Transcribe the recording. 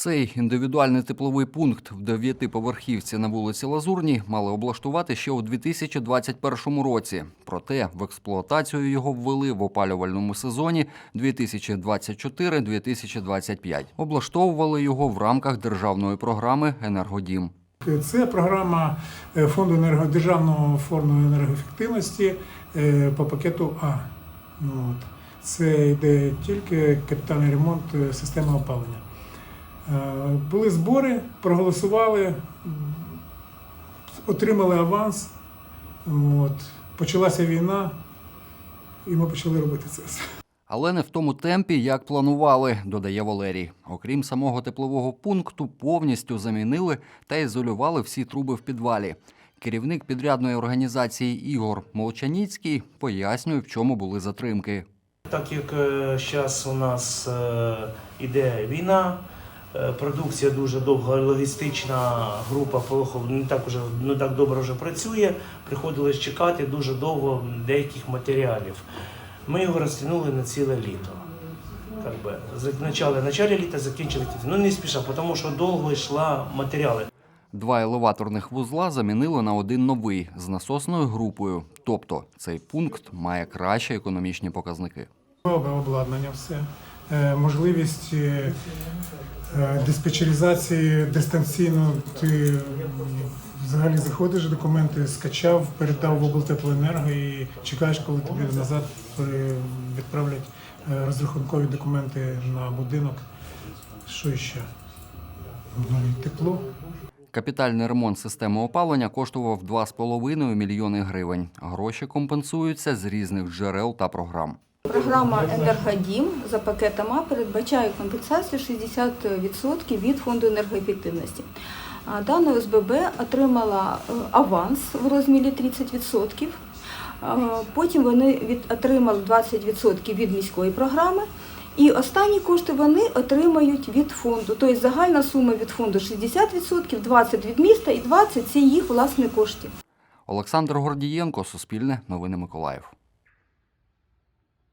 Цей індивідуальний тепловий пункт в дев'ятиповерхівці на вулиці Лазурній мали облаштувати ще у 2021 році. Проте в експлуатацію його ввели в опалювальному сезоні 2024-2025. Облаштовували його в рамках державної програми Енергодім. Це програма е, фонду енерго... державного фонду енергоефективності е, по пакету А. Ну. Це йде тільки капітальний ремонт е, системи опалення. Е, Були збори, проголосували, отримали аванс. От. Почалася війна, і ми почали робити це все. Але не в тому темпі, як планували, додає Валерій. Окрім самого теплового пункту, повністю замінили та ізолювали всі труби в підвалі. Керівник підрядної організації Ігор Молчаніцький пояснює, в чому були затримки. Так як зараз у нас е, іде війна, е, продукція дуже довго, логістична група Полохов не так уже не так добре вже працює. Приходилось чекати дуже довго деяких матеріалів. Ми його розтягнули на ціле літо. Как би, началі літа, закінчили в. Ну не спіша, тому що довго йшла матеріали. Два елеваторних вузла замінили на один новий з насосною групою. Тобто цей пункт має кращі економічні показники. Нове обладнання все. Е, Можливість е, е, диспетчеризації дистанційно. Ти взагалі заходиш, документи скачав, передав в облтеплоенерго і чекаєш, коли тобі назад відправлять розрахункові документи на будинок. Що ще? Ну і тепло. Капітальний ремонт системи опалення коштував 2,5 мільйони гривень. Гроші компенсуються з різних джерел та програм. Програма «Енергодім» за пакетом А передбачає компенсацію 60% від фонду енергоефективності. Дана ОСББ отримала е, аванс в розмірі 30%. Потім вони отримали 20% від міської програми. І останні кошти вони отримають від фонду. Тобто загальна сума від фонду 60%, 20% від міста і 20% – це їх власні кошти. Олександр Гордієнко, Суспільне, Новини Миколаїв.